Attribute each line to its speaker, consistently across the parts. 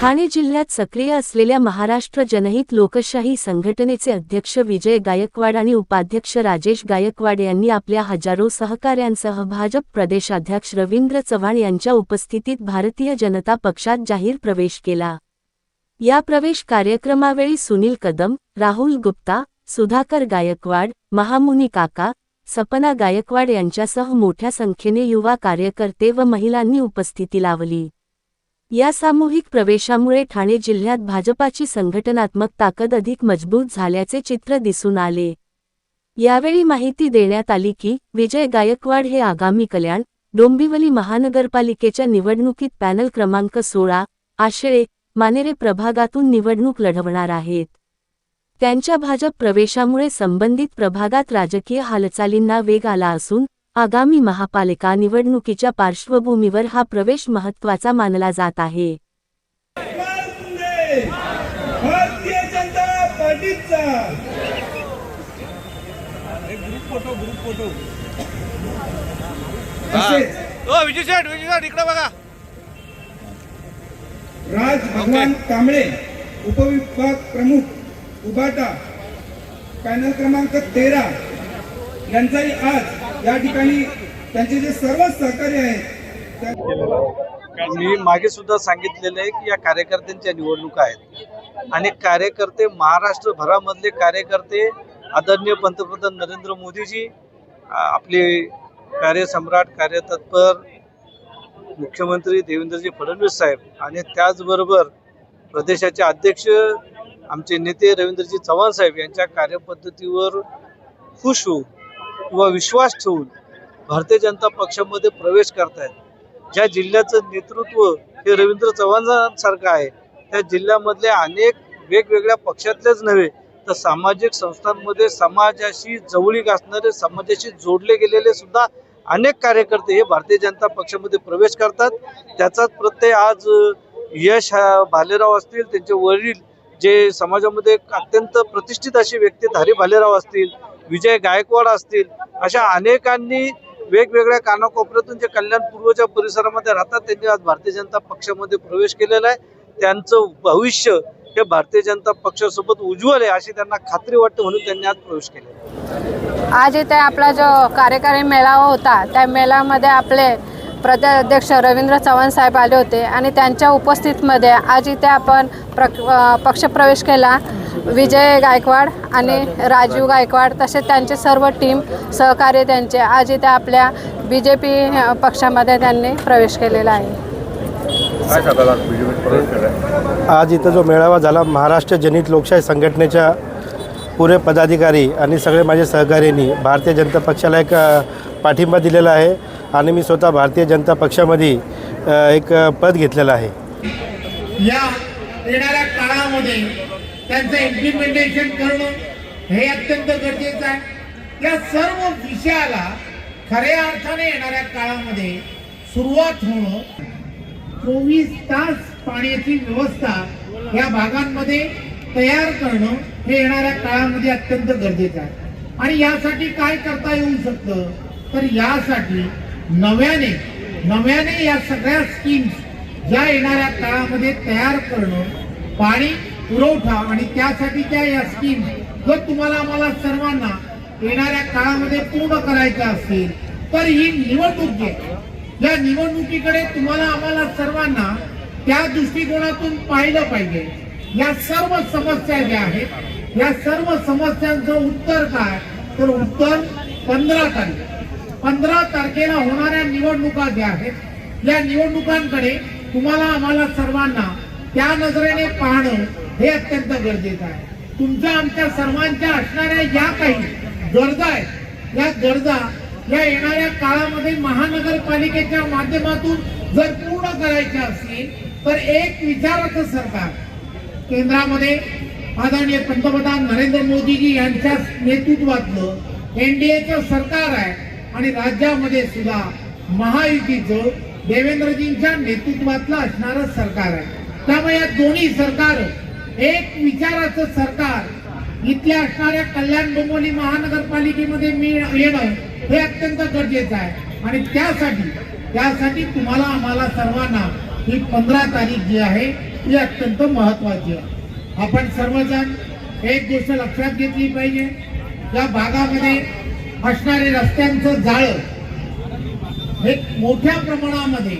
Speaker 1: ठाणे जिल्ह्यात सक्रिय असलेल्या महाराष्ट्र जनहित लोकशाही संघटनेचे अध्यक्ष विजय गायकवाड आणि उपाध्यक्ष राजेश गायकवाड यांनी आपल्या हजारो सहकाऱ्यांसह भाजप प्रदेशाध्यक्ष रवींद्र चव्हाण यांच्या उपस्थितीत भारतीय जनता पक्षात जाहीर प्रवेश केला. या प्रवेश कार्यक्रमावेळी सुनील कदम राहुल गुप्ता सुधाकर गायकवाड महामुनी काका सपना गायकवाड यांच्यासह मोठ्या संख्येने युवा कार्यकर्ते व महिलांनी उपस्थिती लावली. या सामूहिक प्रवेशामुळे ठाणे जिल्ह्यात भाजपाची संघटनात्मक ताकद अधिक मजबूत झाल्याचे चित्र दिसून आले. यावेळी माहिती देण्यात आली की विजय गायकवाड हे आगामी कल्याण डोंबिवली महानगरपालिकेच्या निवडणुकीत पॅनल क्रमांक सोळा आशेळे मानेरे प्रभागातून निवडणूक लढवणार आहेत. त्यांच्या भाजप प्रवेशामुळे संबंधित प्रभागात राजकीय हालचालींना वेग आला असून आगामी महापालिका निवडणुकीच्या पार्श्वभूमीवर हा प्रवेश महत्त्वाचा मानला जात आहे.
Speaker 2: शिंदे भारतीय जनता पार्टीचा तसेच
Speaker 3: विजय शेठ विजय शेठ इकडे बघा.
Speaker 2: राज भगवान कांबळे उपविभाग प्रमुख उबाटा पॅनल क्रमांक तेरा. यांचाही आज या ठिकाणी त्यांचे जे सर्व सहकारी आहेत
Speaker 4: मी मागे सुद्धा सांगितलेलं आहे की या कार्यकर्त्यांच्या निवडणुका आहेत. आणि कार्यकर्ते महाराष्ट्रभरामधले कार्यकर्ते आदरणीय पंतप्रधान नरेंद्र मोदीजी आपले कार्यसम्राट कार्यतत्पर मुख्यमंत्री देवेंद्रजी फडणवीस साहेब आणि त्याचबरोबर प्रदेशाचे अध्यक्ष आमचे नेते रवींद्रजी चव्हाण साहेब यांच्या कार्यपद्धतीवर खुश होऊ किंवा विश्वास ठेवून भारतीय जनता पक्षामध्ये प्रवेश करतायत. ज्या जिल्ह्याचं नेतृत्व हे रवींद्र चव्हाणांसारखं आहे त्या जिल्ह्यामधले अनेक वेगवेगळ्या पक्षातलेच नव्हे तर सामाजिक संस्थांमध्ये समाजाशी जवळीक असणारे समाजाशी जोडले गेलेले सुद्धा अनेक कार्यकर्ते हे भारतीय जनता पक्षामध्ये प्रवेश करतात. त्याचाच प्रत्यय आज यश भालेराव असतील त्यांचे वडील जे समाजामध्ये अत्यंत प्रतिष्ठित अशी व्यक्ती धारी भालेराव असतील विजय गायकवाड असतील अशा अनेकांनी वेगवेगळ्या कानाकोपऱ्यातून जे कल्याण पूर्वच्या परिसरामध्ये राहतात त्यांनी आज भारतीय जनता पक्षामध्ये प्रवेश केलेला आहे. त्यांचं भविष्य हे भारतीय जनता पक्षासोबत उज्ज्वल आहे अशी त्यांना खात्री वाटते म्हणून त्यांनी आज प्रवेश केलेला
Speaker 5: आज इथे आपला जो कार्यकारी मेळावा होता त्या मेळाव्यामध्ये आपले प्रदेशाध्यक्ष रवींद्र चव्हाण साहेब आले होते आणि त्यांच्या उपस्थितीमध्ये आज इथे आपण प्र पक्षप्रवेश केला. विजय गायकवाड आणि राजीव गायकवाड तसेच त्यांचे सर्व टीम सहकार्य त्यांचे आज इथे आपल्या बी जे पी पक्षामध्ये त्यांनी प्रवेश केलेला आहे.
Speaker 6: आज इथं जो मेळावा झाला महाराष्ट्र जनित लोकशाही संघटनेच्या पुरे पदाधिकारी आणि सगळे माझे सहकार्यांनी भारतीय जनता पक्षाला एक अ, पाठिंबा दिलेला आहे आणि मी स्वतः भारतीय जनता पक्षामध्ये अ, एक अ, पद घेतलेलं आहे.
Speaker 7: या येणाऱ्या काळामध्ये त्यांचं इम्प्लिमेंटेशन करणं हे अत्यंत गरजेचं आहे. या सर्व विषयाला खऱ्या अर्थाने येणाऱ्या काळामध्ये सुरुवात होणं चोवीस तास पाण्याची व्यवस्था या भागांमध्ये तयार करणं हे येणाऱ्या काळामध्ये अत्यंत गरजेचं आहे. आणि यासाठी काय करता येऊ शकतं? तर यासाठी नव्याने नव्याने या सगळ्या स्कीम्स ज्या येणाऱ्या काळामध्ये तयार करणं पाणी पुरवठा आणि त्यासाठीच्या या स्कीम जर तुम्हाला आम्हाला सर्वांना येणाऱ्या काळामध्ये पूर्ण करायच्या असतील तर ही निवडणूक जी या निवडणुकीकडे तुम्हाला आम्हाला सर्वांना त्या दृष्टिकोनातून पाहिलं पाहिजे. या सर्व समस्या ज्या आहेत या सर्व समस्यांचं उत्तर काय? तर उत्तर पंधरा तारीख. पंधरा तारखेला होणाऱ्या निवडणुका ज्या आहेत या निवडणुकांकडे तुम्हाला आम्हाला सर्वांना त्या नजरेने पाहणं हे अत्यंत गरजेचं आहे. तुमच्या आमच्या सर्वांच्या असणाऱ्या या काही गरजा आहेत या गरजा या येणाऱ्या काळामध्ये महानगरपालिकेच्या माध्यमातून जर पूर्ण करायच्या असतील तर एक विचाराचं सरकार केंद्रामध्ये आदरणीय पंतप्रधान नरेंद्र मोदीजी यांच्या नेतृत्वातलं एनडीएचं सरकार आहे आणि राज्यामध्ये सुद्धा महायुतीचं देवेंद्रजींच्या नेतृत्वातलं असणारं सरकार आहे. त्यामुळे या दोन्ही सरकार एक विचाराचं सरकार इथल्या असणाऱ्या कल्याण डोंबिवली महानगरपालिकेमध्ये मी येणं हे अत्यंत गरजेचं आहे. आणि त्यासाठी त्यासाठी तुम्हाला आम्हाला सर्वांना ही पंधरा तारीख जी आहे ही अत्यंत महत्वाची आहे. आपण सर्वजण एक गोष्ट लक्षात घेतली पाहिजे. या भागामध्ये असणारे रस्त्यांचं जाळं हे मोठ्या प्रमाणामध्ये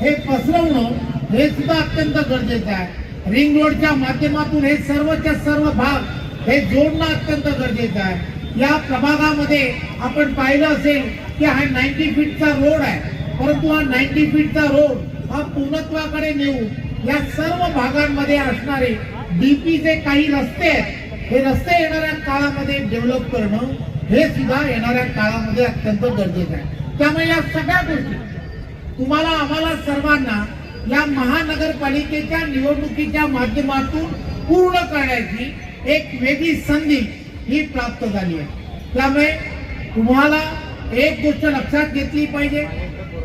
Speaker 7: हे पसरवणं हे सुद्धा अत्यंत गरजेचं आहे. रिंग रोडच्या माध्यमातून हे सर्वच्या सर्व भाग हे जोडणं अत्यंत गरजेचं आहे. या प्रभागामध्ये आपण पाहिलं असेल की हा नाईन्टी फीटचा रोड आहे. परंतु हा नाईन्टी फीटचा रोड हा पूर्णत्वाकडे नेऊन या सर्व भागांमध्ये असणारे डीपीचे काही रस्ते आहेत. हे रस्ते येणाऱ्या काळामध्ये डेव्हलप करणं हे सुद्धा येणाऱ्या काळामध्ये अत्यंत गरजेचं आहे. त्यामुळे या सगळ्या गोष्टी तुम्हाला आम्हाला सर्वांना या महानगरपालिकेच्या निवडणुकीच्या माध्यमातून पूर्ण करण्याची एक वेगळी संधी ही प्राप्त झाली आहे. त्यामुळे तुम्हाला एक गोष्ट लक्षात घेतली पाहिजे.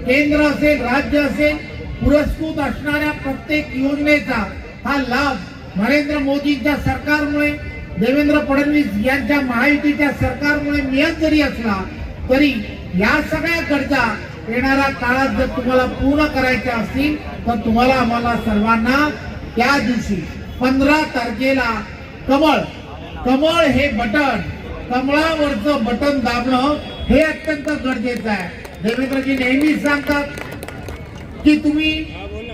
Speaker 7: केंद्र असेल राज्य असेल पुरस्कृत असणाऱ्या प्रत्येक योजनेचा हा लाभ नरेंद्र मोदींच्या सरकारमुळे देवेंद्र फडणवीस यांच्या महायुतीच्या सरकारमुळे मिळत जरी असला तरी या सगळ्या गरजा येणाऱ्या काळात जर तुम्हाला पूर्ण करायच्या असतील तर तुम्हाला आम्हाला सर्वांना त्या दिवशी पंधरा तारखेला कमळ कमळ हे बटन कमळावरचं बटन दाबणं हे अत्यंत गरजेचं आहे. देवेंद्रजी नेहमीच सांगतात की तुम्ही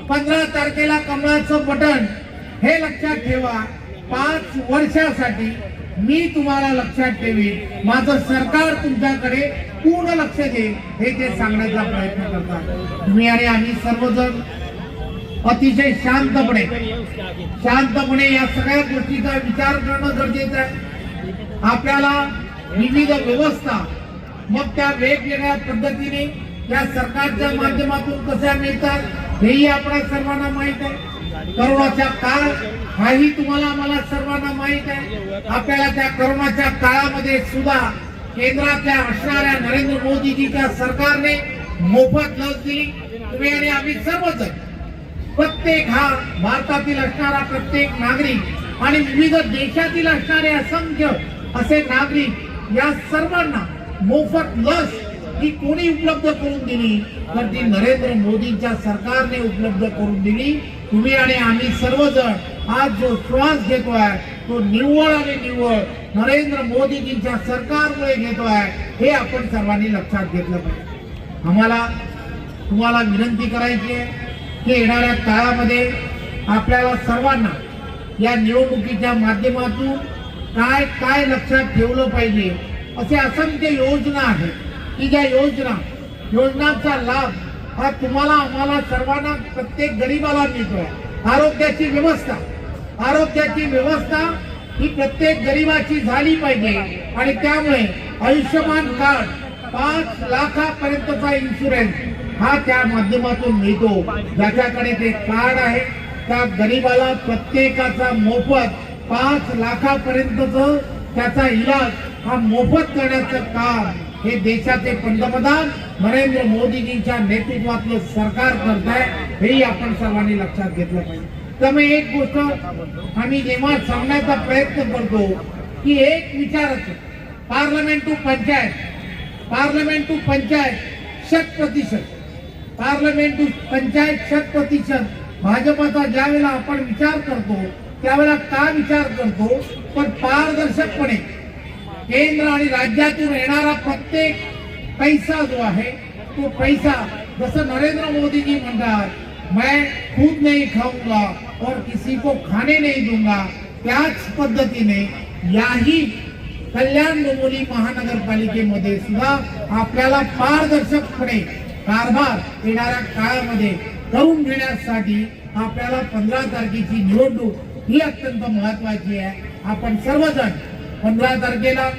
Speaker 7: पंधरा तारखेला कमळाचं बटन हे लक्षात ठेवा. पाच वर्षासाठी मी तुम्हाला लक्षात ठेवीन. माझं सरकार तुमच्याकडे पूर्ण लक्ष देईल हे ते सांगण्याचा प्रयत्न करतात. तुम्ही आणि आम्ही सर्वजण अतिशय शांतपणे. शांतपणे या सगळ्या गोष्टीचा विचार करणं गरजेचं आहे. आपल्याला विविध व्यवस्था मग त्या वेगवेगळ्या पद्धतीने या सरकारच्या माध्यमातून कशा मिळतात हेही आपल्या सर्वांना माहीत आहे. करोनाचा काळ हाही तुम्हाला आम्हाला सर्वांना माहीत आहे. आपल्याला त्या करोनाच्या काळामध्ये सुद्धा केंद्रातल्या असणाऱ्या नरेंद्र मोदीजीच्या सरकारने मोफत लस दिली. तुम्ही आणि आम्ही सर्वजण प्रत्येक हा भारतातील असणारा प्रत्येक नागरिक आणि विविध देशातील असणारे असंख्य असे नागरिक या सर्वांना मोफत लस ही कोणी उपलब्ध करून दिली? तर ती नरेंद्र मोदींच्या सरकारने उपलब्ध करून दिली. तुम्ही आणि आम्ही सर्वजण आज जो श्वास घेतोय तो निव्वळ आणि निव्वळ नरेंद्र मोदीजींच्या सरकारमुळे घेतोय हे आपण सर्वांनी लक्षात घेतलं पाहिजे. आम्हाला तुम्हाला विनंती करायची आहे की येणाऱ्या काळामध्ये आपल्याला सर्वांना या निवडणुकीच्या माध्यमातून काय काय लक्षात ठेवलं पाहिजे असे असंख्य योजना आहेत. की ज्या योजना योजनांचा लाभ हा तुम्हाला आम्हाला सर्वांना प्रत्येक गरीबाला मिळतो आरोग्याची व्यवस्था आरोग्याची व्यवस्था ही प्रत्येक गरीबाची झाली पाहिजे. आणि त्यामुळे आयुष्यमान कार्ड पाच लाखापर्यंतचा इन्शुरन्स हा त्या माध्यमातून मिळतो. ज्याच्याकडे ते कार्ड आहे त्या गरीबाला प्रत्येकाचा मोफत पाच लाखापर्यंतच त्याचा इलाज हा मोफत करण्याचं काम हे देशाचे पंतप्रधान नरेंद्र मोदीजींच्या नेतृत्वातलं सरकार करत आहे हेही आपण सर्वांनी लक्षात घेतलं पाहिजे. त्यामुळे एक गोष्ट आम्ही जेव्हा सांगण्याचा प्रयत्न करतो की एक विचारच parliament to panchayat parliament to panchayat शत प्रतिशत. पार्लमेंट पंचायत शत प्रतिशत. भाजपचा ज्या वेळेला आपण विचार करतो त्यावेळेला का विचार करतो? पण पारदर्शकपणे केंद्र आणि राज्यातून येणारा प्रत्येक पैसा जो आहे तो पैसा जसं नरेंद्र मोदीजी म्हणतात मैं खुद नाही खाऊंगा और किसी को खाने नहीं दूंगा. त्याच पद्धतीने याही कल्याण डोंबिवली महानगरपालिकेमध्ये सुद्धा आपल्याला पारदर्शकपणे कारभार येणाऱ्या काळामध्ये करून घेण्यासाठी आपल्याला पंधरा तारखेची निवडणूक ही अत्यंत महत्वाची आहे. आपण सर्वजण पंधरा तारखेला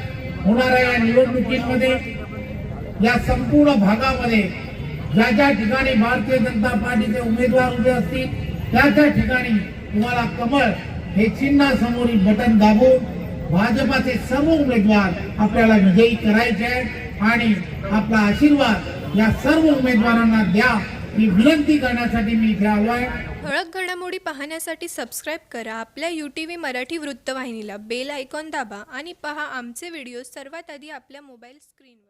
Speaker 7: होणाऱ्या या निवडणुकीमध्ये या संपूर्ण भागामध्ये ज्या ज्या ठिकाणी भारतीय जनता पार्टीचे उमेदवार उभे असतील त्या त्या ठिकाणी तुम्हाला कमळ हे चिन्हासमोरील बटन दाबून भाजपाचे सर्व उमेदवार आपल्याला विजयी करायचे आहेत. आणि आपला आशीर्वाद या सर्व उमेदवारांना द्या. ही विनंती करण्यासाठी मी इथे आलो आहे.
Speaker 8: ठळक घडामोडी पाहण्यासाठी सबस्क्राईब करा. आपल्या यू टी व्ही मराठी वृत्तवाहिनीला बेल आयकॉन दाबा आणि पहा आमचे व्हिडिओ सर्वात आधी आपल्या मोबाईल स्क्रीनवर